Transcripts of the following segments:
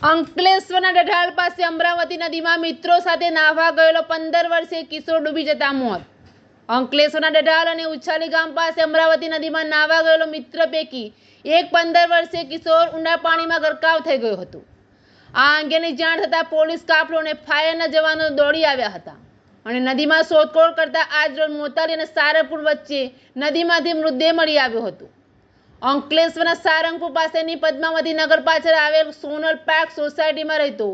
અંકલેશ્વરના ડઢાળ પાસે અમરાવતી નદીમાં મિત્રો સાથે નાહવા ગયેલો પંદર વર્ષીય કિશોર ડૂબી જતા મોત. અંકલેશ્વરના ડઢાલ અને ઉછાલી ગામ પાસે અમરાવતી નદીમાં નાહવા ગયેલો મિત્ર પૈકી એક પંદર વર્ષીય કિશોર ઊંડા પાણીમાં ગરકાવ થઈ ગયો હતો. આ અંગેની જાણ થતાં પોલીસ કાફલો અને ફાયરના જવાનો દોડી આવ્યા હતા અને નદીમાં શોધખોળ કરતા આજ રોજ મોતાલી અને સારપુર વચ્ચે નદીમાંથી મૃતદેહ મળી આવ્યો હતો. અંકલેશ્વરના સારંગપુર પાસેની પદ્માવતી નગર પાછળ આવેલ સોનલ પાર્ક સોસાયટીમાં રહેતો.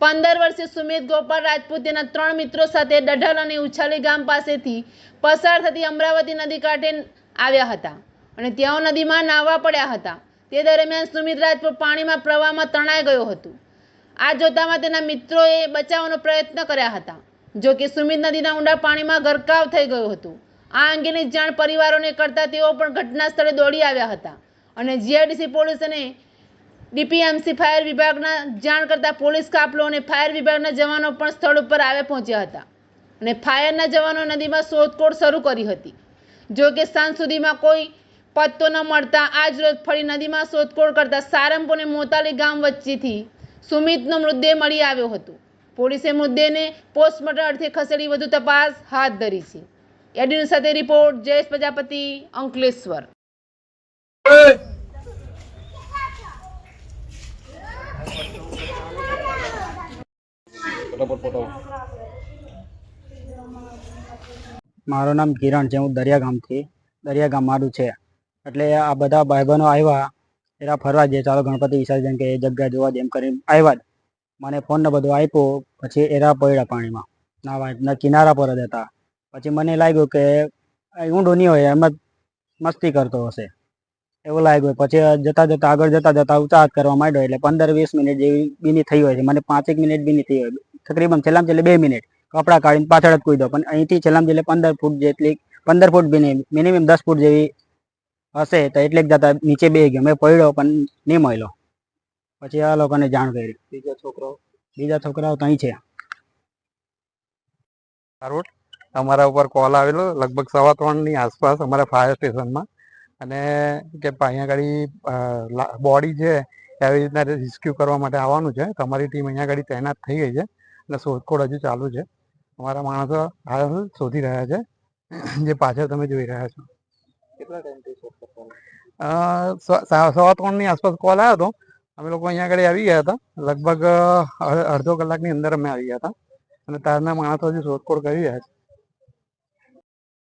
પંદર વર્ષીય સુમિત ગોપાલ રાજપૂત તેના ત્રણ મિત્રો સાથે ડઢલ અને ઉછાલી ગામ પાસેથી પસાર થતી અમરાવતી નદી કાંઠે આવ્યા હતા અને તેઓ નદીમાં નાહવા પડ્યા હતા. તે દરમિયાન સુમિત રાજપૂત પાણીમાં પ્રવાહમાં તણાઈ ગયો હતો. આ જોતામાં તેના મિત્રોએ બચાવવાનો પ્રયત્ન કર્યા હતા. જો કે સુમિત નદીના ઊંડા પાણીમાં ગરકાવ થઈ ગયો હતો. આ અંગેની જાણ પરિવારોને કરતા તેઓ પણ ઘટના સ્થળે દોડી આવ્યા હતા. અને જીઆઈડીસી પોલીસ અને ડીપીએમસી ફાયર વિભાગના જાણ કરતા પોલીસ કાફલો અને ફાયર વિભાગના જવાનો પણ સ્થળ ઉપર આવે પહોંચ્યા હતા. અને ફાયરના જવાનો નદીમાં શોધખોળ શરૂ કરી હતી. જો કે સાંજ સુધીમાં કોઈ પત્તો ન મળતા આજ રોજ ફરી નદીમાં શોધખોળ કરતા સારંગપુર અને મોતાલી ગામ વચ્ચેથી સુમિતનો મૃતદેહ મળી આવ્યો હતો. પોલીસે મૃતદેહને પોસ્ટમોર્ટમ અર્થે ખસેડી વધુ તપાસ હાથ ધરી છે. એડીન સાથે રિપોર્ટ જયેશ પ્રજાપતિ અંકલેશ્વર. મારું નામ કિરણ છે હું દરિયા દરિયાગામ દરિયા ગામ મારું છે. એટલે આ બધા ભાઈબંધો આવ્યા એરા ફરવા જઈએ ચાલો ગણપતિ વિસર્જન કે એ જગ્યા જોવા જેમ કરીને આવ્યા જ. મને ફોન ને બધું આપ્યો પછી એરા પડ્યા પાણીમાં. નાવા ના કિનારા પર જ હતા. પછી મને લાગ્યું કે ઊંડું નહીં હોય, એમ જ મસ્તી કરતો હશે. એવું લાગ્યું. પછી જતા જતા, આગળ જતા જતા ઉચાહત કરવા માંડ્યો. એટલે પંદર વીસ મિનિટ જેવી બીની થઈ હોય છે. મને પાંચેક મિનિટ બી નહીં થઈ હોય. તકરીબન છેલ્લામાં છેલ્લે બે મિનિટ. કપડાં કાઢીને પાછળ જ કૂદ્યો. પણ અહીંથી છેલ્લામાં છેલ્લે પંદર ફૂટ જેટલી, પંદર ફૂટ બીની, મિનિમમ દસ ફૂટ જેવી હશે. તો એટલે જતા નીચે બે ગયો. મેં પડ્યો પણ નહીં મળ્યો. પછી આ લોકોને જાણ કરી. બીજા છોકરાઓ બીજા છોકરાઓ તો અહીં છે. અમારા ઉપર કોલ આવેલો લગભગ સવા ત્રણની આસપાસ અમારા ફાયર સ્ટેશનમાં અને કે અહીંયા આગળ બોડી છે આવી રીતના રેસ્ક્યુ કરવા માટે આવવાનું છે. તમારી ટીમ અહીંયા આગળ તૈનાત થઈ ગઈ છે. અને શોધખોળ હજુ ચાલુ છે. અમારા માણસો હાલ શોધી રહ્યા છે. જે પાછળ તમે જોઈ રહ્યા છો. કેટલા ટાઈમથી સવા ત્રણની આસપાસ કોલ આવ્યો હતો. અમે લોકો અહીંયા આગળ આવી ગયા હતા. લગભગ અડધો કલાકની અંદર અમે આવી ગયા હતા. અને તારના માણસો હજુ શોધખોળ કરી રહ્યા છે.